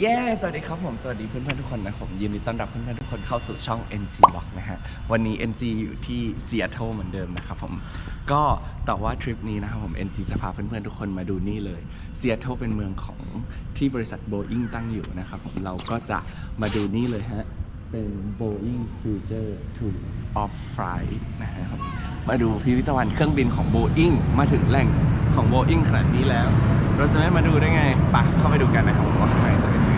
เย้ สวัสดีครับผม สวัสดีเพื่อนๆทุกคนนะครับผมยินดีต้อนรับเพื่อนๆทุกคนเข้าสู่ช่อง NG Vlog นะฮะ วันนี้ NG อยู่ที่ซีแอตเทิลเหมือนเดิมนะครับผม ก็แต่ว่าทริปนี้นะครับผม NG จะพาเพื่อนๆทุกคนมาดูนี่เลยซีแอตเทิลเป็นเมืองของที่บริษัท Boeing ตั้งอยู่นะครับผม เราก็จะมาดูนี่เลยฮะ เป็น Boeing Future to of Flight นะฮะครับมาดูพิพิธภัณฑ์เครื่องบินของ Boeing มาถึงแหล่ง ของ Boeing ขนาดนี้แล้ว เราจะไม่มาดูได้ไงไปะเข้าไปดูกันนะครับผมว่าข้างในจะเป็นยังไง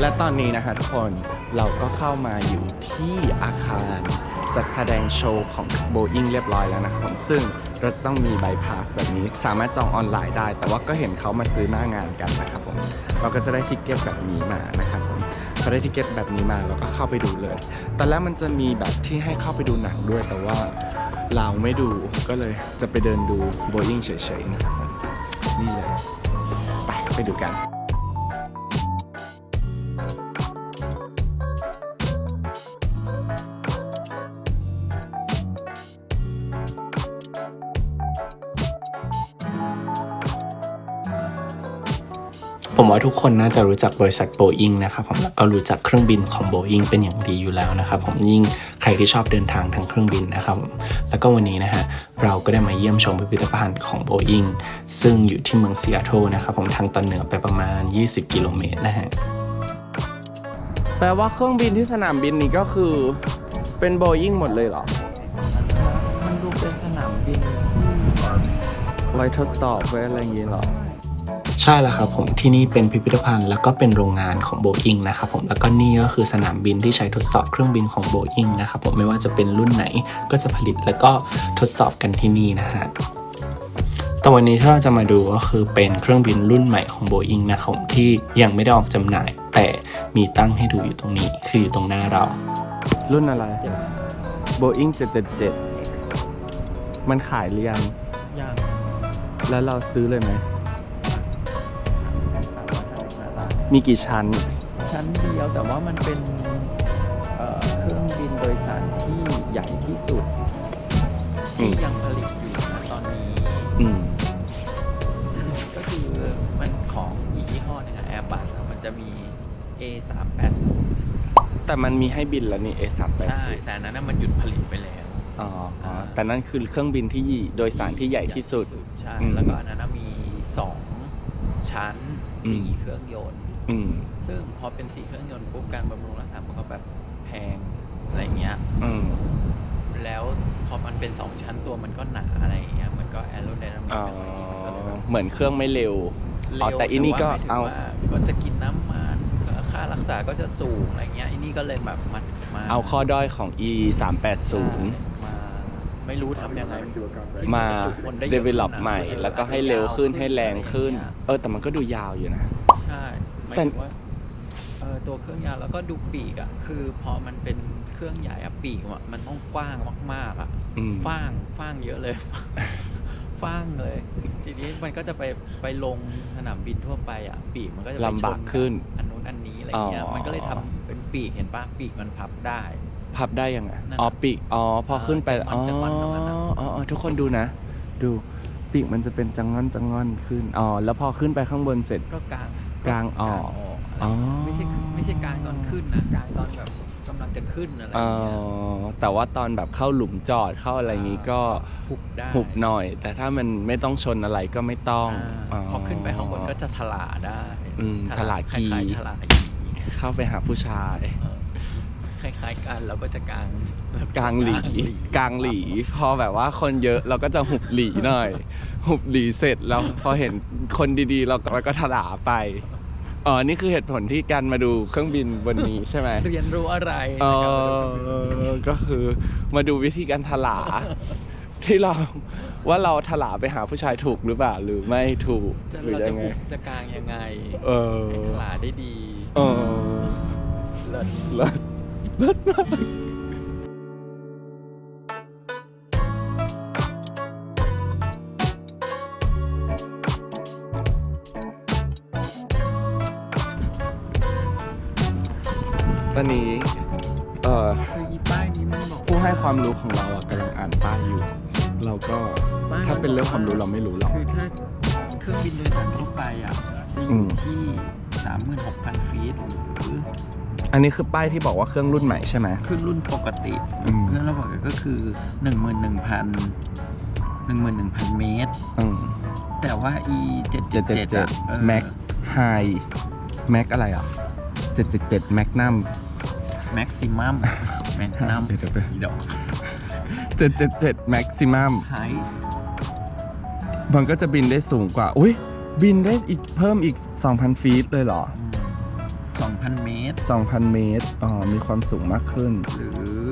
และตอนนี้นะฮะทุกคนเราก็เข้ามาอยู่ที่อาคารจัดแสดงโชว์ของ Boeing เรียบร้อยแล้วนะครับผมซึ่งเราจะต้องมีใบพาสแบบนี้ สามารถจองออนไลน์ได้ แต่ว่าก็เห็นเขามาซื้อหน้างานกันนะครับผม เราก็จะได้ทิกเก็ตแบบนี้มานะครับ ผมพอได้ทิเก็ตแบบนี้มาเราก็เข้าไปดูเลย ตอนแรกมันจะมีแบบที่ให้เข้าไปดูหนังด้วย แต่ว่าเราไม่ดูก็เลยจะไปเดินดูโบยิ่งเฉยๆนะนี่เลย ไปไปดูกัน ผมว่าทุกคนน่าจะรู้จักบริษัท Boeing นะครับผมแล้วก็รู้จักเครื่องบินของ Boeing เป็นอย่างดีอยู่แล้วนะครับผมยิ่งใครที่ชอบเดินทางทางเครื่องบินนะครับผมแล้วก็วันนี้นะฮะเราก็ได้มาเยี่ยมชมพิพิธภัณฑ์ของ Boeing ซึ่งอยู่ที่เมืองซีแอตเทิลนะครับผมทางตอนเหนือไปประมาณ 20 กิโลเมตรนะฮะแปลว่าเครื่องบินที่สนามบินนี้ก็คือเป็น Boeing หมดเลยเหรอ มันดูเป็นสนามบินไว้ทดสอบไว้อะไรอย่างงี้เหรอ ใช่แล้วครับผมที่นี่เป็นพิพิธภัณฑ์แล้วก็เป็นโรงงานของ Boeing นะครับผมแล้วก็นี่ก็คือสนามบินที่ใช้ทดสอบเครื่องบินของ Boeing นะครับผมไม่ว่าจะเป็นรุ่นไหนก็จะผลิตแล้วก็ทดสอบกันที่นี่นะฮะแต่วันนี้ที่เราจะมาดูก็คือเป็นเครื่องบินรุ่นใหม่ของ Boeing นะครับผมที่ยังไม่ได้ออกจำหน่าย แต่มีตั้งให้ดูอยู่ตรงนี้คืออยู่ตรงหน้าเรา รุ่นอะไร Boeing 777 มันขายหรือยังอย่างแล้วเราซื้อเลยไหมสาม มีกี่ชั้น ชั้นเดียวแต่ว่ามันเป็นเอ่อเครื่องบินโดยสารที่ใหญ่ที่สุด อืมที่ยังผลิตอยู่นะตอนนี้ อืม ก็คือมันของอีกยี่ห้อหนึงอะ Airbus อะมันจะมี A 3 8 แต่มันมีให้บินแล้วนี่ A380 ใช่ แต่อันนั้นนะมันหยุดผลิตไปแล้ว อ๋ออ๋อแต่นั่นคือเครื่องบินที่โดยสารที่ใหญ่ที่สุด ใช่ อืมแล้วก็อันนั้นนะมีสองชั้นอืม สี่เครื่องยนต์ อืม ซึ่งพอเป็นสีเครื่องยนต์ปุ๊บการบำรุงรักษามันก็แบบแพงอะไรเงี้ย อืม แล้วพอมันเป็นสองชั้นตัวมันก็หนาอะไรเงี้ยมันก็แอโรไดนามิกอ๋อไม่ค่อยดีมันก็เลยแบบ เหมือนเครื่องไม่เร็ว อ๋อเร็วแต่อันนี้ก็ว่หมยถึงเอาว่ก็จะกินน้ำมันค่ารักษาก็จะสูงอะไรเงี้ยอันนี้ก็เลยแบบมันมาเอาข้อด้อยของ E 3 8ใช่0มาไม่รู้ทำยังไงที่นมาจะจุคนได้เยอะ develop ขึ้นอะใหม่เออแล้วก็ให้เร็วขึ้นให้แรงขึ้นอะไรเงี้ยเออ แต่มันก็ดูยาวอยู่นะ ใช่ หมายแต่ ถึงว่าเออตัวเครื่องยาวแล้วก็ดูปีกอะคือพอมันเป็นเครื่องใหญ่อะปีกอะมันต้องกว้างมากๆอะอืม ฟ้างฟ้างเยอะเลยฟ้างเลย ทีนี้มันก็จะไปไปลงสนามบินทั่วไปอะ ปีกมันก็จะไปชลำบากขึ้นอันนู้นอันนี้อะไรเงี้ย อ๋อ มันก็เลยทำเป็นปีกเห็นปะปีกมันพับได้ พับได้ยังไงนั่นน่ะอ๋อปีกอ๋อพอขึ้นไปเอออ๋อจังหวะจังหวะนั้นน่ะ อ๋ออ๋อทุกคนดูนะ ดูปีกมันจะเป็นจังง่อนจังง่อนขึ้นอ๋อแล้วพอขึ้นไปข้างบนเสร็จก็กลาง กลางออกกลางอ๋อไม่ใช่คือไม่ใช่กลางตอนขึ้นนะกลางตอนแบบกำลังจะขึ้นอะไรอ๋อเงี้ยแต่ว่าตอนแบบเข้าหลุมจอดเข้าอะไรอย่างงี้ก็หุบได้หุบหน่อย แต่ถ้ามันไม่ต้องชนอะไรก็ไม่ต้องอาพอขึ้นไปข้างบนก็จะถลาได้อืมถลากีคล้ายๆถลากีเข้าไปหาผู้ชายเออ คล้ายๆกันเราก็จะกลางกลางหลีกลางหลี พอแบบว่าคนเยอะเราก็จะหุบหลีหน่อย หุบหลีเสร็จแล้วพอเห็นคนดีๆ เราก็เราก็ถลาไปอ๋อนี่คือเหตุผลที่การมาดูเครื่องบินบนนี้ใช่ไหมเรียนรู้อะไรเอนะครับอก็คือมาดูวิธีการถลา ที่เราว่าเราถลาไปหาผู้ชายถูกหรือเปล่าหรือไม่ถูกจะหรือเราจะยังไงหุบจะกลางยังไง เออให้ถลาได้ดี เออเลิศ เลิศเลิศมากตอนนี้เออคืออีป้ายนี้มันบอกกูผู้ให้ความรู้ของเราอะกำลังอ่านป้ายอยู่ เราก็ถ้าเป็นเรื่องความรู้เราไม่รู้หรอก คือถ้าเครื่องบินโดยสารทั่วไปอะจะออืยู่ม ที่ 36,000 ฟีตหรือ อันนี้คือป้ายที่บอกว่าเครื่องรุ่นใหม่ใช่ไหมเครื่องรุ่นปกติอืม เครื่องระบบก็คือ11,000 11,000เมตร อืม แต่ว่า e 7 7 7 777 Max High Max อะไรอะ777 Magnum แม็กซิมัมแม็กนัมเดี๋ยวเดี๋ยวดอก777 Maximum ไฮมันก็จะบินได้สูงกว่า อุ้ยบินได้อีกเพิ่มอีก 2,000 ฟีตเลยเหรอ 2,000 เมตร 2,000 เมตร อ๋อ มีความสูงมากขึ้น หรือ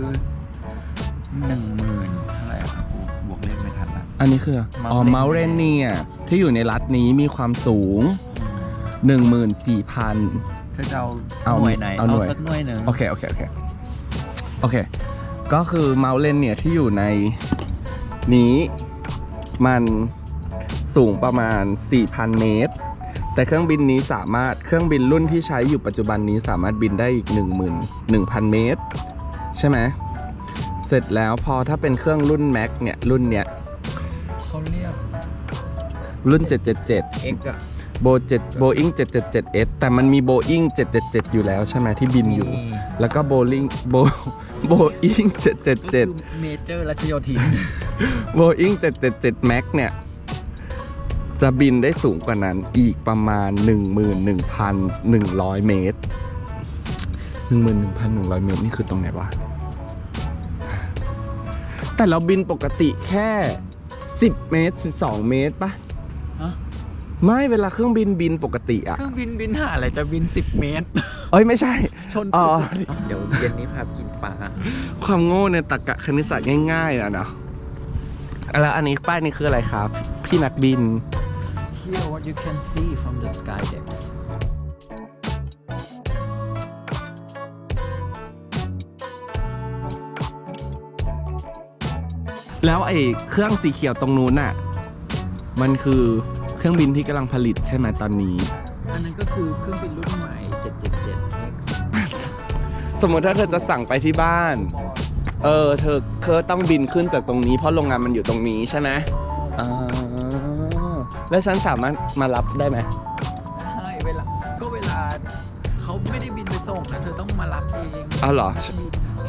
10,000เท่าไหร่ครับกูบวกเลขไม่ทันละ อันนี้คือ อ๋อ Mount เมาเรนเนียที่อยู่ในรัฐนี้มีความสูง 14,000ถ้าจะเอาเอาหน่วยไหนเอาหน่วย สักหน่วยหนึ่งโอเค โอเค โอเค โอเค ก็คือเมาเลนเนี่ยที่อยู่ในนี้มันสูงประมาณ 4,000 เมตร แต่เครื่องบินนี้สามารถเครื่องบินรุ่นที่ใช้อยู่ปัจจุบันนี้สามารถบินได้อีก 11,000 เมตร ใช่ไหมเสร็จแล้วพอถ้าเป็นเครื่องรุ่น Max เนี่ยรุ่นเนี้ยเขาเรียกรุ่น 777 X อะโบเจ็ดโบอิง777 S แต่มันมีโบอิง777อยู่แล้วใช่ไหมที่บินอยู่มีแล้วก็โบลิงโบโบอิงก็คือ777เมเจอร์รัชโยธินโบอิง777 Max เนี่ย จะบินได้สูงกว่านั้นอีกประมาณ 11,100 เมตร 11,100 เมตร นี่คือตรงไหนวะ แต่เราบินปกติแค่ 10 เมตร 12 เมตรปะฮะไม่เวลาเครื่องบินบินปกติอะเครื่องบินบินหาอะไรจะบิน 10 เมตร เอ้ยไม่ใช่ ชนอ๋อเดี๋ยวเย็นนี้พาไปกินปลา ความโง่ในตรรกะคณิตศาสตร์ง่ายๆนะเนาะแล้วอันนี้ป้ายนี้คืออะไรครับ พี่นักบิน Here what you can see from the sky decks แล้วไอ้เครื่องสีเขียวตรงนู้นน่ะ มันคือเครื่องบินที่กำลังผลิตใช่ไหมตอนนี้ อันนั้นก็คือเครื่องบินรุ่นใหม่ 777X สมมติถ้าเธอจะสั่งไปที่บ้าน เออ เธอเธอต้องบินขึ้นจากตรงนี้เพราะโรงงานมันอยู่ตรงนี้ใช่ไหมอ่า แล้วฉันสามารถมารับได้ไหมใช่เวลาก็เวลาเขาไม่ได้บินไปส่งนะเธอต้องมารับเองเอาเหรอ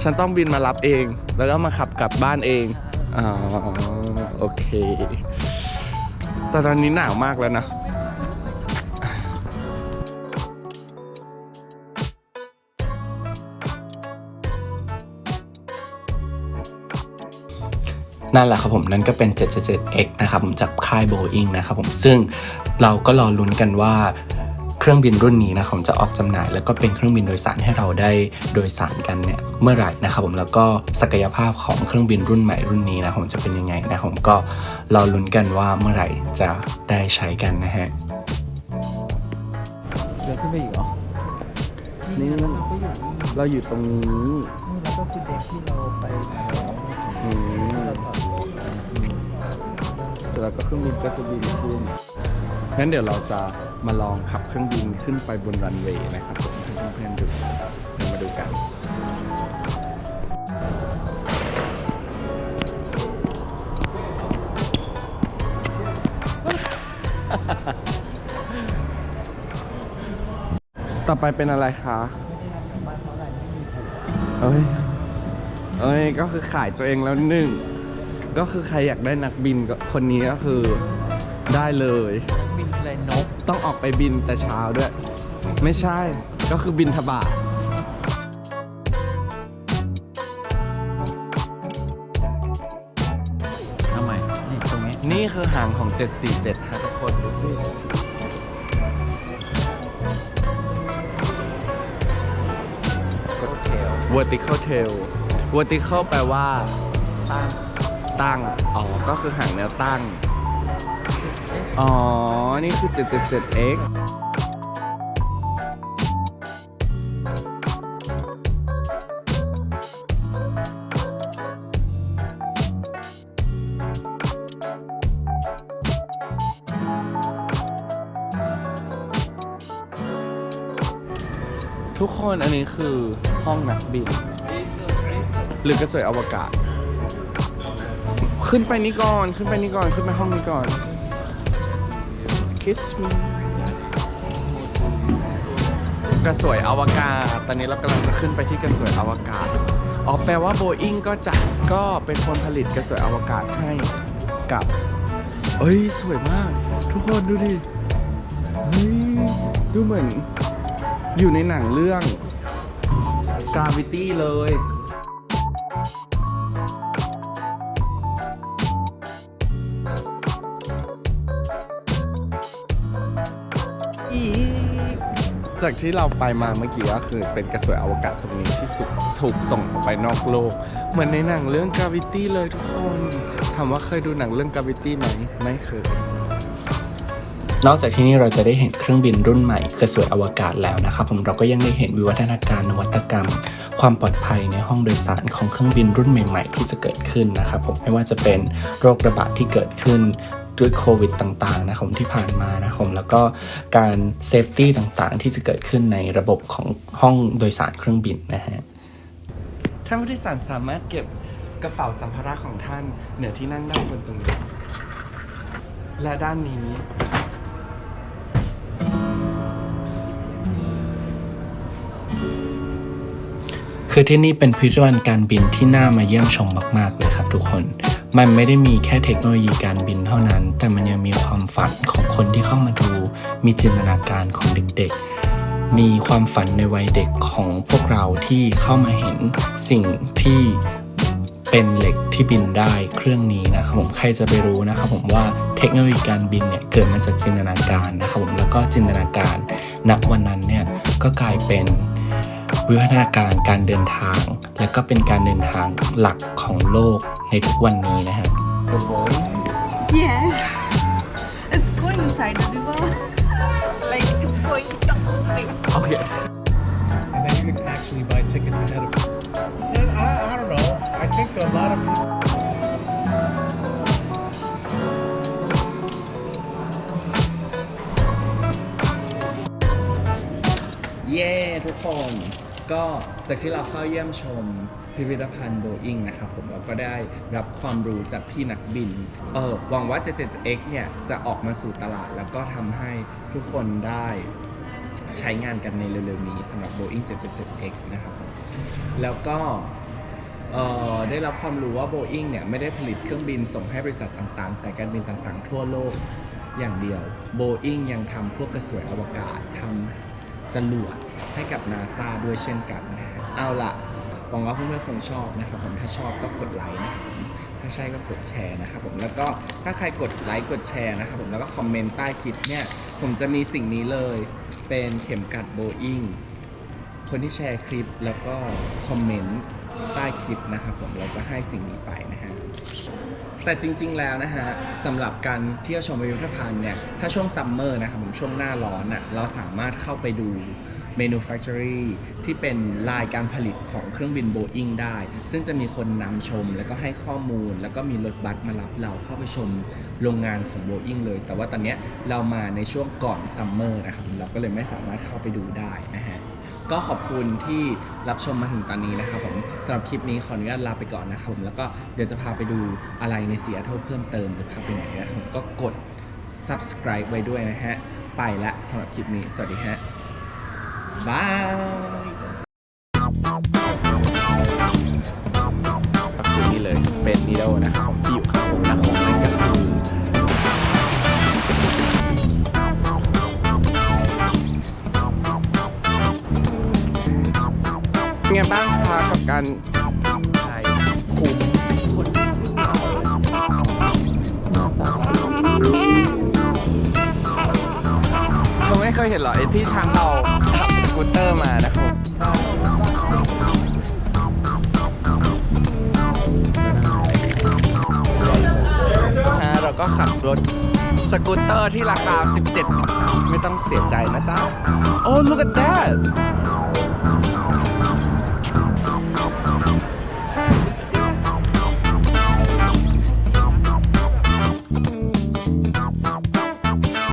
ฉันต้องบินมารับเอง แล้วก็มาขับกลับบ้านเองอ๋อโอเค แต่ตอนนี้หนาวมากแล้วนะ นั่นแหละครับผมนั่นก็เป็น 777X นะครับผมจากค่าย Boeing นะครับผมซึ่งเราก็รอลุ้นกันว่าเครื่องบินรุ่นนี้นะครับผมจะออกจำหน่าย แล้วก็เป็นเครื่องบินโดยสารให้เราได้โดยสารกันเนี่ยเมื่อไหร่นะครับผมแล้วก็ศักยภาพของเครื่องบินรุ่นใหม่รุ่นนี้นะครับผมจะเป็นยังไงนะครับผมก็รอลุ้นกันว่าเมื่อไหร่จะได้ใช้กันนะฮะเดินขึ้นไปอีกเหรอนี่นี่เราก็อยู่นี่เราอยู่ตรงนี้นี่แล้วก็คือเด็กที่เราไปมาแล้ว อืมเสร็จแล้วก็เครื่องบินก็จะบินขึ้นงั้นเดี๋ยวเราจะมาลองขับเครื่องบินขึ้นไปบนรันเวย์นะครับผมให้เพื่อนๆดูเดี๋ยวมาดูกันต่อไปเป็นอะไรคะเอ้ย เอ้ยก็คือขายตัวเองแล้วหนึ่งก็คือใครอยากได้นักบินก็คนนี้ก็คือได้เลย บินอะไรนก ต้องออกไปบินแต่เช้าด้วย ไม่ใช่ก็คือบินทบาททำไมนี่ตรงนี้ นี่คือหางของ 747ฮะทุกคนดูสิ vertical tail vertical แปลว่า ตั้งตั้ง อ๋อ ก็คือหางแนวตั้ง อ๋อ นี่คือ 777x ทุกคนอันนี้คือห้องนักบิน หรือกระสวยอวกาศ ขึ้นไปนี่ก่อนขึ้นไปนี่ก่อนขึ้นไปห้องนี้ก่อน kiss me กระสวยอวกาศ ตอนนี้เรากำลังจะขึ้นไปที่กระสวยอวกาศ อ๋อแปลว่าโบอิงก็จะก็เป็นคนผลิตกระสวยอวกาศให้กับ เอ้ย สวยมาก ทุกคนดูดิ เฮ้ย ดูเหมือน อยู่ในหนังเรื่อง Gravity เลย จากที่เราไปมาเมื่อกี้ก็คือเป็นกระสวยอวกาศตรงนี้ที่สุดถูกส่งออกไปนอกโลก เหมือนในหนังเรื่อง Gravity เลยทุกคนถามว่าเคยดูหนังเรื่อง Gravity ไหมไม่เคย นอกจากที่นี่เราจะได้เห็นเครื่องบินรุ่นใหม่กระสวยอวกาศแล้วนะครับผมเราก็ยังได้เห็นวิวัฒนาการนวัตกรรม ความปลอดภัยในห้องโดยสารของเครื่องบินรุ่นใหม่ ๆ ที่จะเกิดขึ้นนะครับผมไม่ว่าจะเป็นโรคระบาดที่เกิดขึ้น ด้วยโควิดต่างๆนะครับผมที่ผ่านมานะครับผมแล้วก็การเซฟตี้ต่างๆ ที่จะเกิดขึ้นในระบบของห้องโดยสารเครื่องบินนะฮะท่านผู้โดยสารสามารถเก็บกระเป๋าสัมภาระของท่านเหนือที่นั่งด้านบนตรงนี้และด้านนี้ คือที่นี่เป็นพิพิธภัณฑ์การบินที่น่ามาเยี่ยมชมมาก ๆ เลยครับทุกคน มันไม่ได้มีแค่เทคโนโลยีการบินเท่านั้น แต่มันยังมีความฝันของคนที่เข้ามาดู มีจินตนาการของเด็กๆ มีความฝันในวัยเด็กของพวกเราที่เข้ามาเห็นสิ่งที่เป็นเหล็กที่บินได้เครื่องนี้นะครับผมใครจะไปรู้นะครับผมว่าเทคโนโลยีการบินเนี่ยเกิดมาจากจินตนาการนะครับผมแล้วก็จินตนาการณวันนั้นเนี่ยก็กลายเป็น วิวัฒนาการการเดินทาง และก็เป็นการเดินทางหลักของโลกในทุกวันนี้นะฮะ Yes. It's going inside the river. like it's going down. Like, โอเค and then you can actually buy tickets ahead of time. Yeah, I, I don't know. I think so. A lot of people. เย้ทุกคน ก็จากที่เราเข้าเยี่ยมชมพิพิธภัณฑ์โบอิงนะครับผมเราก็ได้รับความรู้จากพี่นักบินเออหวังว่า 77X เนี่ยจะออกมาสู่ตลาด แล้วก็ทำให้ทุกคนได้ใช้งานกันในเร็วๆนี้สำหรับ Boeing 777X นะครับแล้วก็เออได้รับความรู้ว่า Boeing เนี่ยไม่ได้ผลิตเครื่องบินส่งให้บริษัทต่างๆ สายการบินต่างๆ ทั่วโลกอย่างเดียว Boeing ยังทำพวกกระสวยอวกาศทำ จรวดให้กับนาซาด้วยเช่นกันนะฮะเอาละหวังว่าเพื่อนๆคงชอบนะครับผมถ้าชอบก็กดไลค์นะครับผมถ้าใช่ก็กดแชร์นะครับผมแล้วก็ถ้าใครกดไลค์กดแชร์นะครับผมแล้วก็คอมเมนต์ใต้คลิปเนี่ยผมจะมีสิ่งนี้เลยเป็นเข็มกัดโบอิงคนที่แชร์คลิปแล้วก็คอมเมนต์ใต้คลิปนะครับผมเราจะให้สิ่งนี้ไปนะฮะ แต่จริง ๆ แล้วนะฮะสำหรับการเที่ยวชมพิพิธภัณฑ์เนี่ยถ้าช่วงซัมเมอร์นะครับผมช่วงหน้าร้อนอะเราสามารถเข้าไปดู manufactory ที่เป็นลายการผลิตของเครื่องบินโบอิงได้ ซึ่งจะมีคนนำชมแล้วก็ให้ข้อมูล แล้วก็มีรถบัสมารับเราเข้าไปชมโรงงานของโบอิงเลย แต่ว่าตอนเนี้ยเรามาในช่วงก่อนซัมเมอร์นะครับ เราก็เลยไม่สามารถเข้าไปดูได้นะฮะก็ขอบคุณที่รับชมมาถึงตอนนี้นะครับผมสำหรับคลิปนี้ขออนุญาตลาไปก่อนนะครับผมแล้วก็เดี๋ยวจะพาไปดูอะไรในเสียเท่าเพิ่มเติมหรือพาไปไหนนะครับผมก็กด subscribe ไว้ด้วยนะฮะ ไปละสำหรับคลิปนี้ สวัสดีฮะ บายคือนี่เลยเป็นนีโดนะครับที่อยู่ข้างผมนะของนั่นก็คือเป็นไงบ้างคะกับการถ่ายคุมคนเราไม่เคยเห็นหรอไอที่ทางเราขับส กูตเตอร์มานะครับอ่าเราก็ขับรถสกูตเตอร์ที่ราคา 17 ไม่ต้องเสียใจนะจ๊ะโอ้ look at that